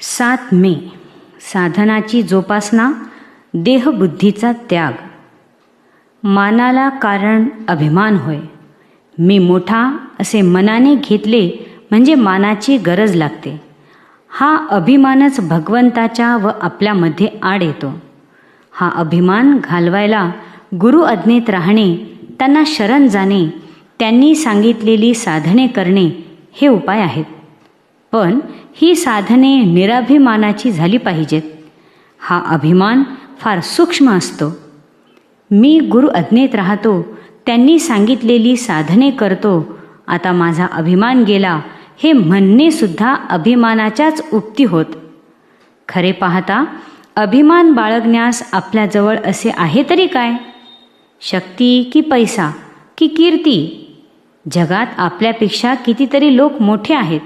सात मे साधनाची जोपासना देहबुद्धीचा त्याग. मानाला कारण अभिमान होय. मी मोठा असे मनाने घेतले म्हणजे मानाची गरज लागते. हा अभिमानच भगवंताच्या व आपल्यामध्ये आड येतो. हा अभिमान घालवायला गुरु अज्ञेत राहणे त्यांना शरण जाणे त्यांनी सांगितलेली साधने करणे हे उपाय आहेत. पण ही साधने निराभिमानाची झाली पाहिजेत. हा अभिमान फार सूक्ष्म असतो. मी गुरु अज्ञेत राहतो त्यांनी सांगितलेली साधने करतो आता माझा अभिमान गेला हे म्हणणेसुद्धा अभिमानाच्याच उक्ती होत. खरे पाहता अभिमान बाळगण्यास आपल्याजवळ असे आहे तरी काय? शक्ती की पैसा की कीर्ती? जगात आपल्यापेक्षा कितीतरी लोक मोठे आहेत.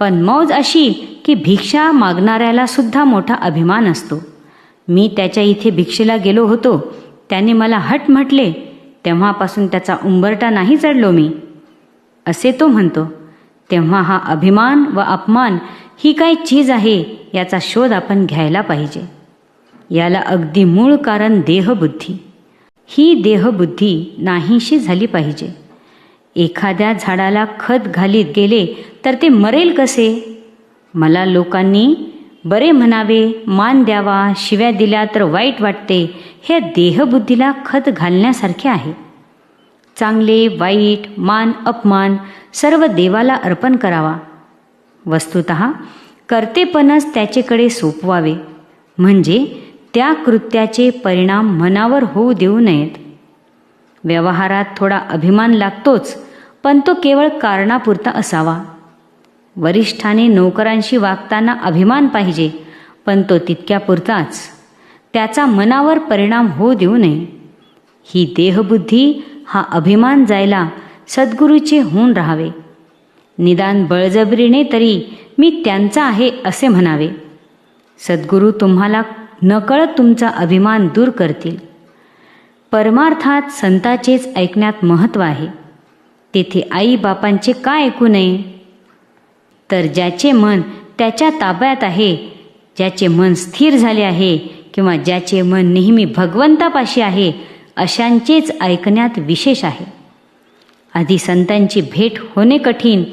पण मौज अशी की भिक्षा मागणाऱ्याला सुद्धा मोठा अभिमान असतो. मी त्याच्या इथे भिक्षेला गेलो होतो. त्याने मला हट म्हटले तेव्हापासून त्याचा उंबरटा नाही चढलो मी. असे तो म्हणतो. तेव्हा हा अभिमान व अपमान ही काय चीज आहे याचा शोध आपण घ्यायला पाहिजे. याला अगदी मूळ कारण देहबुद्धी. ही देहबुद्धी नाहीशी झाली पाहिजे. एखाद्या झाडाला खत घालीत गेले तर ते मरेल कसे? मला लोकांनी बरे म्हणावे मान द्यावा शिव्या दिल्या तर वाईट वाटते हे देहबुद्धीला खत घालण्यासारखे आहे. चांगले वाईट मान अपमान सर्व देवाला अर्पण करावा. वस्तुत कर्तेपणच त्याचेकडे सोपवावे. म्हणजे त्या कृत्याचे परिणाम मनावर होऊ देऊ नयेत. व्यवहारात थोडा अभिमान लागतोच पण तो केवळ कारणापुरता असावा. वरिष्ठाने नोकरांशी वागताना अभिमान पाहिजे पण तो तितक्यापुरताच. त्याचा मनावर परिणाम होऊ देऊ नये. ही देहबुद्धी हा अभिमान जायला सद्गुरूचे होऊन राहावे. निदान बळजबरीने तरी मी त्यांचा आहे असे म्हणावे. सद्गुरू तुम्हाला नकळत तुमचा अभिमान दूर करतील. परमार्थात संताचेच ऐकण्यात महत्त्व आहे. तेथे आई बापांचे का ऐकू नये? तर ज्याचे मन त्याच्या ताब्यात आहे ज्याचे मन स्थिर झाले आहे किंवा ज्याचे मन नेहमी भगवंतापाशी आहे अशांचेच ऐकण्यात विशेष आहे. आधी संतांची भेट होणे कठीण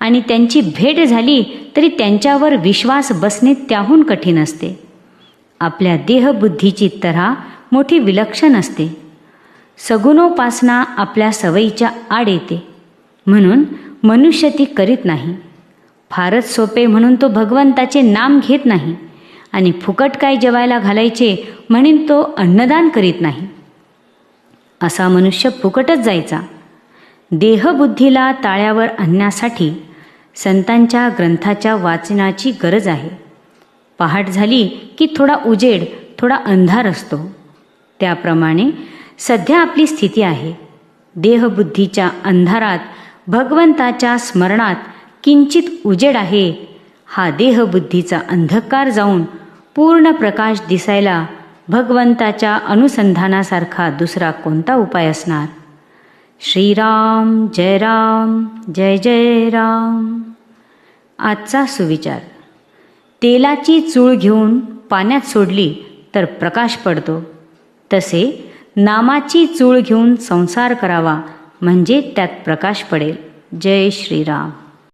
आणि त्यांची भेट झाली तरी त्यांच्यावर विश्वास बसणे त्याहून कठीण असते. आपल्या देहबुद्धीची तऱ्हा मोठी विलक्षण असते. सगुणोपासना आपल्या सवयीच्या आड येते. म्हणून मनुष्य ती करीत नाही. फारच सोपे म्हणून तो भगवंताचे नाम घेत नाही आणि फुकट काय जेवायला घालायचे म्हणून तो अन्नदान करीत नाही. असा मनुष्य फुकटच जायचा. देहबुद्धीला ताळ्यावर आणण्यासाठी संतांच्या ग्रंथाच्या वाचनाची गरज आहे. पहाट झाली की थोडा उजेड थोडा अंधार असतो. त्याप्रमाणे सध्या आपली स्थिती आहे. देहबुद्धीच्या अंधारात भगवंताच्या स्मरणात किंचित उजेड आहे. हा देहबुद्धीचा अंधकार जाऊन पूर्ण प्रकाश दिसायला भगवंताच्या अनुसंधानासारखा दुसरा कोणता उपाय असणार? श्रीराम जय राम जय जय राम. आजचा सुविचार. तेलाची चूळ घेऊन पाण्यात सोडली तर प्रकाश पडतो. तसे नामाची चूळ घेऊन संसार करावा म्हणजे त्यात प्रकाश पडेल. जय श्रीराम.